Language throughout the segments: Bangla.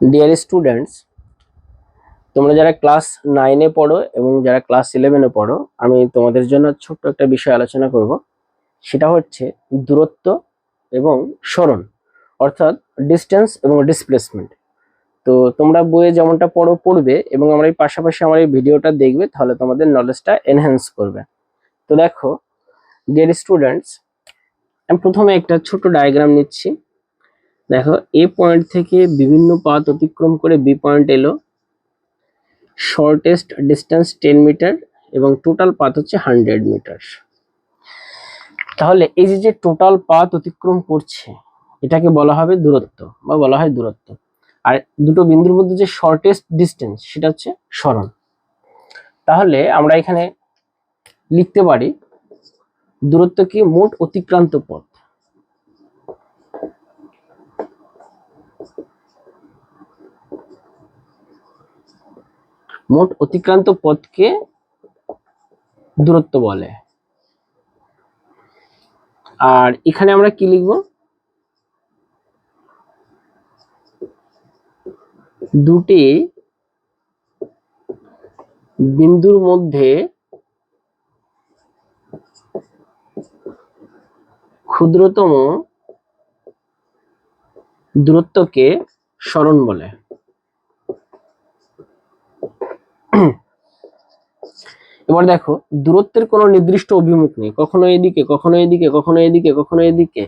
ডিয়ার স্টুডেন্টস তোমরা যারা ক্লাস নাইনে পড়ো এবং যারা ক্লাস ইলেভেনে পড়ো, আমি তোমাদের জন্য ছোট্ট একটা বিষয় আলোচনা করব। সেটা হচ্ছে দূরত্ব এবং সরণ অর্থাৎ ডিস্টেন্স এবং ডিসপ্লেসমেন্ট তো তোমরা বইয়ে যেমনটা পড়ো, পড়বে এবং আমরা এই পাশাপাশি আমার এই ভিডিওটা দেখবে, তাহলে তোমাদের নলেজটা এনহ্যান্স করবে। তো দেখো ডিয়ার স্টুডেন্টস আমি প্রথমে একটা ছোট ডায়াগ্রাম নিচ্ছি। দেখো এ পয়েন্ট থেকে বিভিন্ন পাথ অতিক্রম করে বি পয়েন্ট এলো। শর্টেস্ট ডিস্টেন্স টেন মিটার এবং টোটাল পাথ হচ্ছে হান্ড্রেড মিটার তাহলে এই যে যে টোটাল পাথ অতিক্রম করছে, এটাকে বলা হবে দূরত্ব বা বলা হয় দূরত্ব। আর দুটো বিন্দুর মধ্যে যে শর্টেস্ট ডিস্টেন্স সেটা হচ্ছে সরণ। তাহলে আমরা এখানে লিখতে পারি, দূরত্ব কি মোট অতিক্রান্ত পথ? মোট অতিক্রান্ত পথকে দূরত্ব বলে। আর এখানে আমরা কি লিখব? দুটি বিন্দুর মধ্যে ক্ষুদ্রতম দূরত্বকে স্মরণ বলে। এবার দেখো, দূরত্বের কোনো নির্দিষ্ট অভিমুখ নেই। কখনো এদিকে কখনো এদিকে কখনো এদিকে কখনো এদিকে।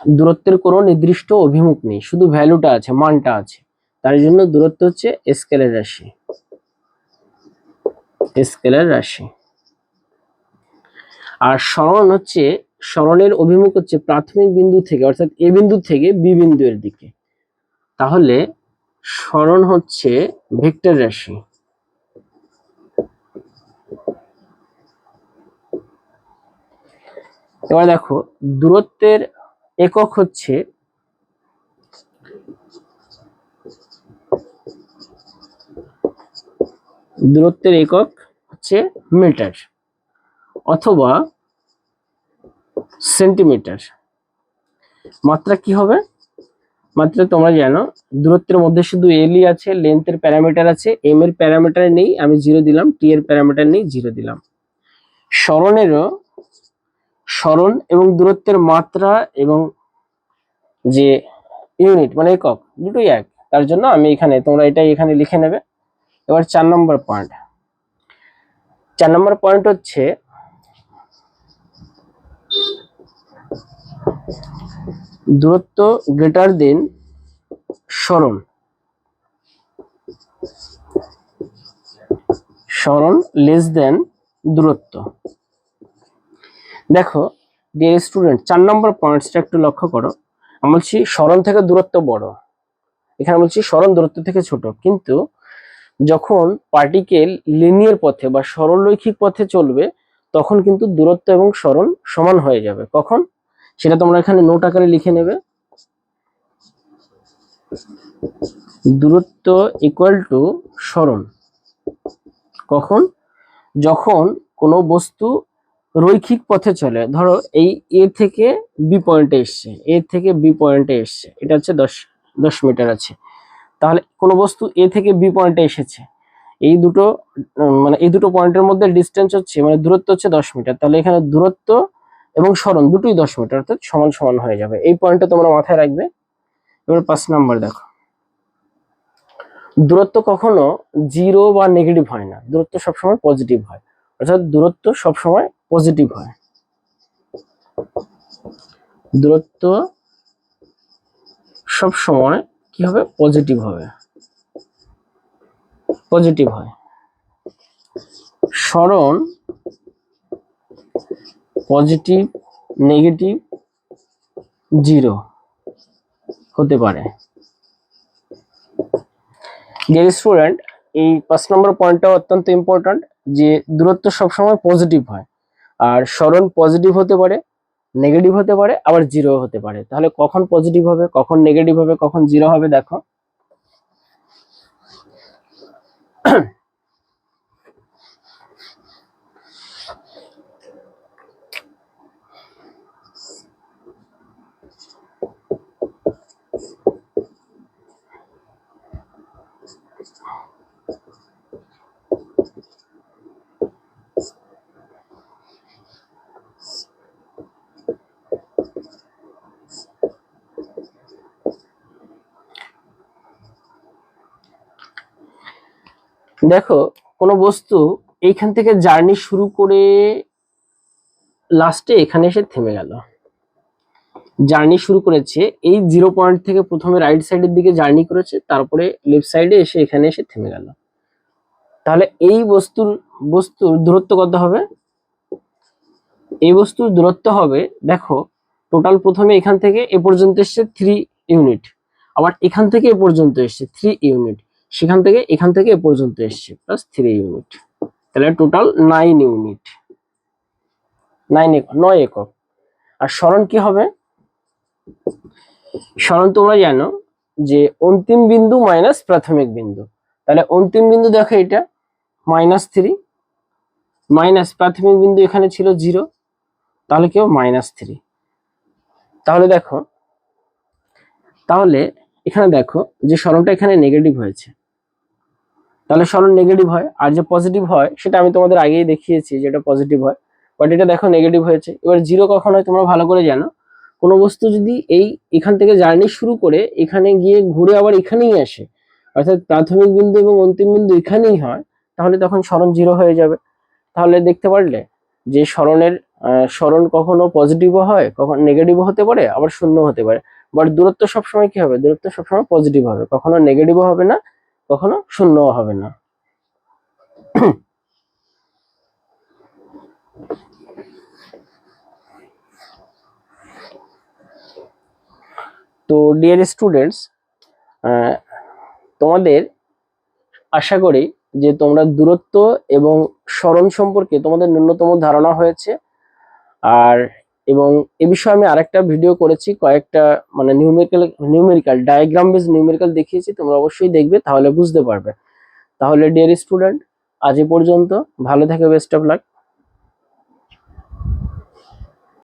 দূরত্বের কোনো নির্দিষ্ট অভিমুখ নেই। শুধু ভ্যালুটা আছে, মানটা আছে। তার জন্য দূরত্ব হচ্ছে স্কেলের রাশি। স্কেলের রাশি। আর সরণ হচ্ছে সরণের অভিমুখ হচ্ছে প্রাথমিক বিন্দু থেকে, অর্থাৎ এ বিন্দু থেকে বি বিন্দু এর দিকে। তাহলে সরণ হচ্ছে ভেক্টর রাশি। এবার দেখো, দূরত্বের একক হচ্ছে দূরত্বের একক হচ্ছে মিটার অথবা সেন্টিমিটার। মাত্রা কি হবে? মাত্রা তোমরা জানো, দূরত্বের মধ্যে শুধু এলই আছে লেন্থের প্যারামিটার আছে এম এর প্যারামিটার নেই, আমি জিরো দিলাম টি এর প্যারামিটার নেই জিরো দিলাম। সরণেরও সরণ এবং দূরত্বের মাত্রা এবং যে ইউনিট মানে একক, দুটোই এক। তার জন্য আমি এখানে, তোমরা এটাই এখানে লিখে নেবে। এবার চার নম্বর পয়েন্ট চার নম্বর পয়েন্ট হচ্ছে দূরত্ব গ্রেটার দেন সরণ সরণ লেস দেন দূরত্ব। দেখো ডিয়ার স্টুডেন্ট চার নম্বর পয়েন্টসটা একটু লক্ষ্য করো। আমি বলছি, স্মরণ থেকে দূরত্ব বড়। এখানে বলছি সরণ দূরত্ব থেকে ছোট। কিন্তু যখন পার্টিকেল লিনিয়ার পথে বা সরলরৈখিক পথে চলবে, তখন কিন্তু দূরত্ব এবং স্মরণ সমান হয়ে যাবে। কখন? সেটা তোমরা এখানে নোট আকারে লিখে নেবে। দূরত্ব ইকুয়াল টু স্মরণ। কখন? যখন কোনো বস্তু রৈখিক পথে চলে। ধরো এই এ থেকে বি পয়েন্টে এসছে। এ থেকে বি পয়েন্টে এসছে। এটা হচ্ছে দশ দশ মিটার আছে। তাহলে কোনো বস্তু এ থেকে বি পয়েন্টে এসেছে। এই দুটো মানে এই দুটো পয়েন্টের মধ্যে ডিস্টেন্স হচ্ছে মানে দূরত্ব হচ্ছে দশ মিটার তাহলে এখানে দূরত্ব এবং সরণ দুটোই দশ মিটার অর্থাৎ সমান সমান হয়ে যাবে। এই পয়েন্টটা তোমরা মাথায় রাখবে। এবার পাঁচ নাম্বার দেখো। দূরত্ব কখনো জিরো বা নেগেটিভ হয় না। দূরত্ব সবসময় পজিটিভ হয়। অর্থাৎ দূরত্ব সবসময় পজিটিভ হয়। দূরত্ব সব সময় কি হবে? পজিটিভ হবে। পজিটিভ হয়। সরণ পজিটিভ নেগেটিভ জিরো হতে পারে। ডিয়ার স্টুডেন্ট এই পাঁচ নম্বর পয়েন্টটা অত্যন্ত ইম্পর্ট্যান্ট যে দূরত্ব সবসময় পজিটিভ হয়। আর স্মরণ পজিটিভ হতে পারে নেগেটিভ হতে পারে, আবার জিরো হতে পারে। তাহলে কখন পজিটিভ হবে, কখন নেগেটিভ হবে, কখন জিরো হবে দেখো। দেখো, কোনো বস্তু এইখান থেকে জার্নি শুরু করে লাস্টে এখানে এসে থেমে গেল। জার্নি শুরু করেছে, এই জিরো পয়েন্ট থেকে প্রথমে রাইট সাইডের দিকে জার্নি করেছে, তারপরে লেফট সাইডে এসে এখানে এসে থেমে গেল। তাহলে এই বস্তুর বস্তুর দূরত্ব কত হবে? এই বস্তুর দূরত্ব হবে, দেখো টোটাল প্রথমে এখান থেকে এ পর্যন্ত এসছে থ্রি ইউনিট আবার এখান থেকে এ পর্যন্ত এসছে থ্রি ইউনিট সেখান থেকে এখান থেকে এ পর্যন্ত এসছে। প্লাস থ্রি ইউনিট তাহলে টোটাল নাইন ইউনিট নাইন একক নয় একক আর স্মরণ কি হবে? স্মরণ তোমরা জানো যে অন্তিম বিন্দু মাইনাস প্রাথমিক বিন্দু। তাহলে অন্তিম বিন্দু দেখো এটা মাইনাস থ্রি মাইনাস প্রাথমিক বিন্দু এখানে ছিল জিরো তাহলে কেউ মাইনাস থ্রি তাহলে দেখো, তাহলে এখানে দেখো যে স্মরণটা এখানে নেগেটিভ হয়েছে। তাহলে সরণ নেগেটিভ হয়। আর যে পজিটিভ হয় সেটা আমি তোমাদের আগেই দেখিয়েছি যেটা পজিটিভ হয়। বাট এটা দেখো নেগেটিভ হয়েছে। এবার জিরো কখন হয় তোমরা ভালো করে জানো। কোনো বস্তু যদি এই এখান থেকে জার্নি শুরু করে এখানে গিয়ে ঘুরে আবার এখানেই আসে অর্থাৎ প্রাথমিক বিন্দু এবং অন্তিম বিন্দু এখানেই হয় তাহলে তখন সরণ জিরো হয়ে যাবে। তাহলে দেখতে পারলে যে সরণের আহ, সরণ কখনো পজিটিভও হয় কখনো নেগেটিভও হতে পারে আবার শূন্য হতে পারে। বাট দূরত্ব সবসময় কি হবে? দূরত্ব সবসময় পজিটিভ হবে। কখনো নেগেটিভও হবে না কখনো শূন্য হবে না। তো ডিয়ার স্টুডেন্টস তোমাদের আশা করি যে তোমরা দূরত্ব এবং স্মরণ সম্পর্কে তোমাদের ন্যূনতম ধারণা হয়েছে। আর এবং এ বিষয়ে আমি আরেকটা ভিডিও করেছি, কয়েকটা মানে numerical numerical diagram base numerical দেখিয়েছি, তোমরা অবশ্যই দেখবে, তাহলে বুঝতে পারবে। তাহলে ডিয়ার স্টুডেন্ট আজ এ পর্যন্ত, ভালো থাকে বেস্ট অফ লাক